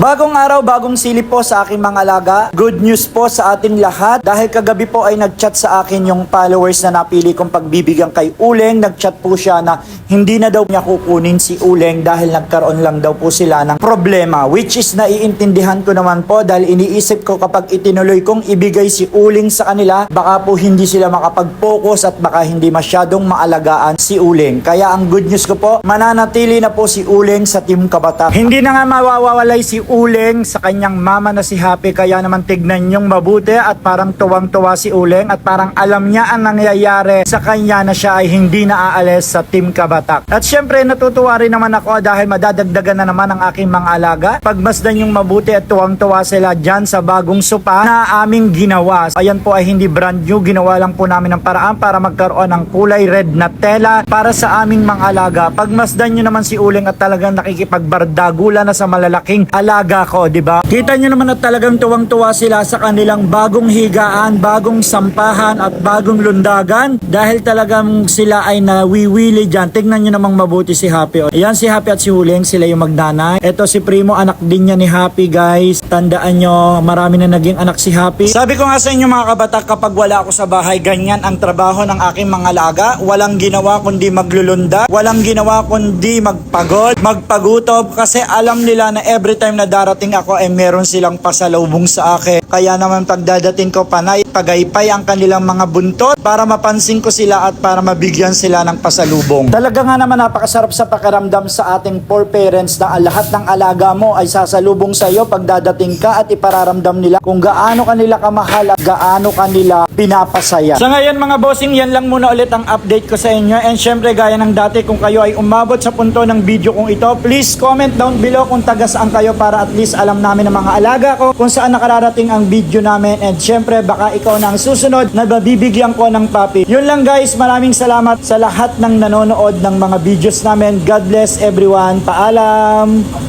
Bagong araw, bagong silip po sa aking mga alaga. Good news po sa ating lahat dahil kagabi po ay nag-chat sa akin yung followers na napili kong pagbibigyan kay Uleng. Nag-chat po siya na hindi na daw niya kukunin si Uleng dahil nagkaroon lang daw po sila ng problema. Which is naiintindihan ko naman po dahil iniisip ko kapag itinuloy kong ibigay si Uleng sa kanila, baka po hindi sila makapag-focus at baka hindi masyadong maalagaan si Uleng. Kaya ang good news ko po, mananatili na po si Uleng sa Team Kabata. Hindi na nga mawawalay si Uleng sa kanyang mama na si Happy kaya naman tignan niyong mabuti at parang tuwang-tuwa si Uleng at parang alam niya ang nangyayari sa kanya na siya ay hindi na aalis sa Team Kabatak. At syempre natutuwa rin naman ako dahil madadagdagan na naman ang aking mga alaga. Pagmasdan yung mabuti at tuwang-tuwa sila dyan sa bagong sopa na aming ginawa. Ayan po ay hindi brand new, ginawa lang po namin ng paraan para magkaroon ng kulay red na tela para sa aming mga alaga. Pagmasdan nyo naman si Uleng at talagang nakikipagbardagula na sa malalaking alaga ko, di ba? Kita nyo naman at talagang tuwang-tuwa sila sa kanilang bagong higaan, bagong sampahan at bagong lundagan dahil talagang sila ay nawiwili dyan. Tignan nyo namang mabuti si Happy. Ayan si Happy at si Uleng, sila yung magnanay. Ito si Primo, anak din niya ni Happy guys. Tandaan nyo, marami na naging anak si Happy. Sabi ko nga sa inyo mga kabatak, kapag wala ako sa bahay, ganyan ang trabaho ng aking mga alaga. Walang ginawa kundi maglulunda. Walang ginawa kundi magpagod, magpagutob. Kasi alam nila na every time na darating ako ay meron silang pasalubong sa akin. Kaya naman pagdadating ko panay, pagaypay ang kanilang mga buntot para mapansin ko sila at para mabigyan sila ng pasalubong. Talaga nga naman napakasarap sa pakiramdam sa ating poor parents na lahat ng alaga mo ay sasalubong sa iyo pagdadating ka at ipararamdam nila kung gaano kanila kamahal at gaano kanila pinapasaya. Sa ngayon mga bossing, yan lang muna ulit ang update ko sa inyo. And syempre gaya ng dati kung kayo ay umabot sa punto ng video kong ito, please comment down below kung taga saan kayo para at least alam namin ng mga alaga ko kung saan nakararating ang video namin. And syempre baka ikaw na ang susunod na babibigyan ko ng papi. Yun lang guys, maraming salamat sa lahat ng nanonood ng mga videos namin. God bless everyone. Paalam!